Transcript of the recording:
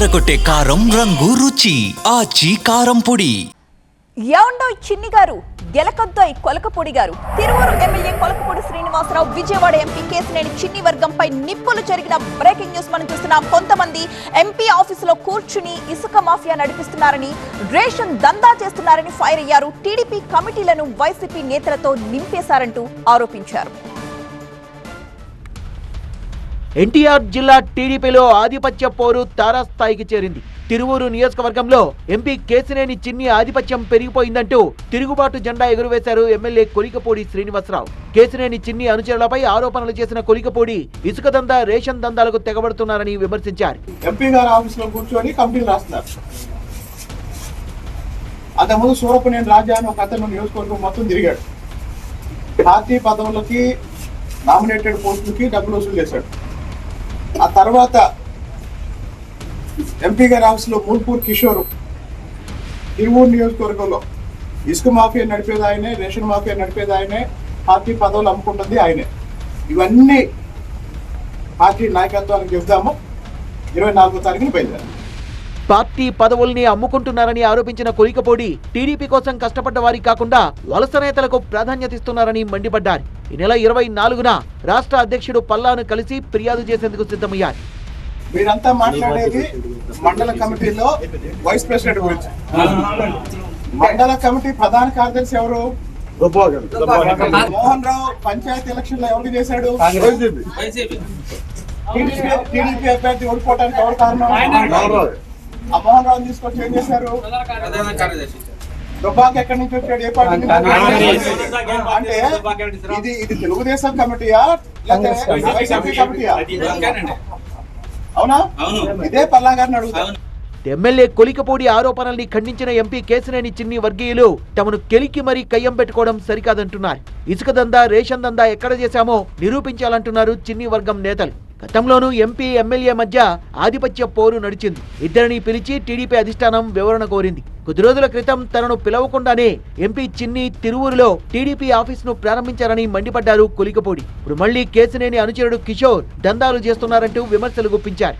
ఎర్రగొట్టే కారం రంగు రుచి ఆచి కారం పొడి. ఏమండోయ్ చిన్ని గారు గెలకొద్దోయ్ కొలకపూడి గారు. తిరువురు ఎమ్మెల్యే కొలకపూడి శ్రీనివాసరావు విజయవాడ ఎంపీ కేసినేని చిన్ని వర్గంపై నిప్పులు జరిగిన బ్రేకింగ్ న్యూస్ మనం చూస్తున్నాం. కొంతమంది ఎంపీ ఆఫీసులో కూర్చుని ఇసుక మాఫియా నడిపిస్తున్నారని రేషన్ దందా చేస్తున్నారని ఫైర్ అయ్యారు. టీడీపీ కమిటీలను వైసీపీ నేతలతో నింపేశారంటూ ఆరోపించారు. ఎన్టీఆర్ జిల్లా టీడీపీలో ఆధిపత్య పోరు తారాస్థాయికి చేరింది. తిరువూరు నియోజకవర్గంలో ఎంపీ కేసినేని చిన్ని ఆధిపత్యం పెరిగిపోయిందంటూ తిరుగుబాటు జెండా ఎగురవేశారు ఎమ్మెల్యే కొలికపూడి శ్రీనివాసరావు. కేసినేని చిన్ని అనుచరులపై ఆరోపణలు చేసిన కొలికపూడి ఇసుక దందా రేషన్ దందాలకు తెగబడుతున్నారని విమర్శించారు. ఎంపీ గారు ఆఫీస్లో కూర్చొని కంపెనీలు రాస్తున్నారు. అంతకుముందు సూరపనేని రాజా అని ఒక అతను నియోజకవర్గం మొత్తం తిరిగాడు. పార్టీ పదవులకి నామినేటెడ్ పోస్టులకి డబ్బులు వసూలు చేశాడు. ఆ తర్వాత ఎంపీ గారి ఆఫీస్లో మూల్పూర్ కిషోర్ తిరువూరు నియోజకవర్గంలో ఇసుక మాఫియా నడిపేది ఆయనే రేషన్ మాఫియా నడిపేది ఆయనే పార్టీ పదవులు అమ్ముకుంటుంది ఆయనే. ఇవన్నీ పార్టీ నాయకత్వానికి చెప్దాము ఇరవై నాలుగో తారీఖున బయలుదేరాలి. పార్టీ పదవుల్ని అమ్ముకుంటున్నారని ఆరోపించిన కొలికపూడి టీడీపీ కోసం కష్టపడ్డ వారికి కాకుండా వలస నేతలకు ప్రాధాన్యత ఇస్తున్నారని మండిపడ్డారు. ఈ నెల ఇరవై నాలుగున రాష్ట్ర అధ్యక్షుడు పల్లాను కలిసి ఫిర్యాదు చేసేందుకు సిద్ధమయ్యారు. మీరంతా మాట్లాడేది మండల కమిటీలో వైస్ ప్రెసిడెంట్ గురించి. మండల కమిటీ ప్రధాన కార్యదర్శి ఎవరు? మోహన్ రావు పంచాయతీ ఎలక్షన్లో ఎవరికి చేశాడు? టీడీపీ టీడీపీ అభ్యర్థి ఓడిపోవడానికి ఎవరు కారణం? రావు తీసుకొచ్చి ఏం చేశారు? దుబ్బాక ఎక్కడి నుంచి వచ్చాడు? ఏ పార్టీ? అంటే ఇది ఇది తెలుగుదేశం కమిటీయా? లేకపోతే కమిటీయా? అవునా? ఇదే పల్లా గారిని అడుగుతాను ఎమ్మెల్యే కొలికపూడి ఆరోపణల్ని ఖండించిన ఎంపీ కేసినేని చిన్ని వర్గీయులు తమను కెలికి మరీ కయ్యం పెట్టుకోవడం సరికాదంటున్నారు ఇసుక దందా రేషన్ దందా ఎక్కడ చేశామో నిరూపించాలంటున్నారు చిన్ని వర్గం నేతలు. గతంలోనూ ఎంపీ ఎమ్మెల్యే మధ్య ఆధిపత్య పోరు నడిచింది. ఇద్దరిని పిలిచి టీడీపీ అధిష్టానం వివరణ కోరింది. కొద్ది రోజుల క్రితం తనను పిలవకుండానే ఎంపీ చిన్ని తిరువూరులో టీడీపీ ఆఫీసును ప్రారంభించారని మండిపడ్డారు కొలికపూడి. ఇప్పుడు మళ్ళీ కేసునేని అనుచరుడు కిషోర్ దందాలు చేస్తున్నారంటూ విమర్శలు గుప్పించారు.